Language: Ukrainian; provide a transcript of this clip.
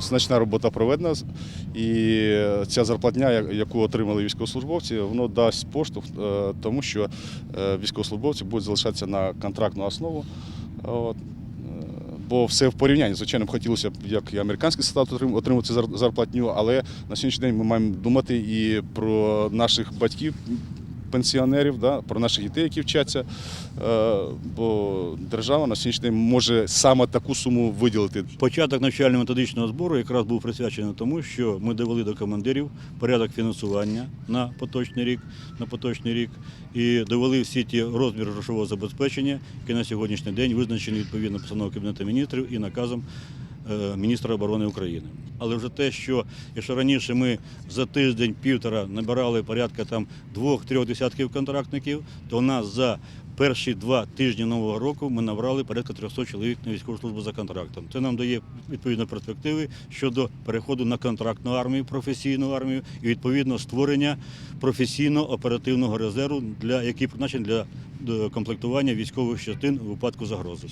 значна робота проведена, і ця зарплатня, яку отримали військовослужбовці, воно дасть поштовх, е, тому що е, військовослужбовці будуть залишатися на контрактну основу. От. Е, Бо все в порівнянні. Звичайно, хотілося б, як і американський солдат отрим- отримувати зарплатню, але на сьогоднішній день ми маємо думати і про наших батьків, пенсіонерів, да, про наших дітей, які вчаться. Е, Бо держава на сьогоднішній день може саме таку суму виділити. Початок навчально-методичного збору якраз був присвячений тому, що ми довели до командирів порядок фінансування на поточний рік, на поточний рік і довели всі ті розміри грошового забезпечення, які на сьогоднішній день визначені відповідно постановою Кабінету міністрів і наказом міністра оборони України. Але вже те, що якщо раніше ми за тиждень-півтора набирали порядка там двох-трьох десятків контрактників, то у нас за перші два тижні нового року ми набрали порядка 300 чоловік на військову службу за контрактом. Це нам дає відповідно перспективи щодо переходу на контрактну армію, професійну армію і відповідно створення професійного оперативного резерву, для який призначений для е, комплектування військових частин у випадку загрози.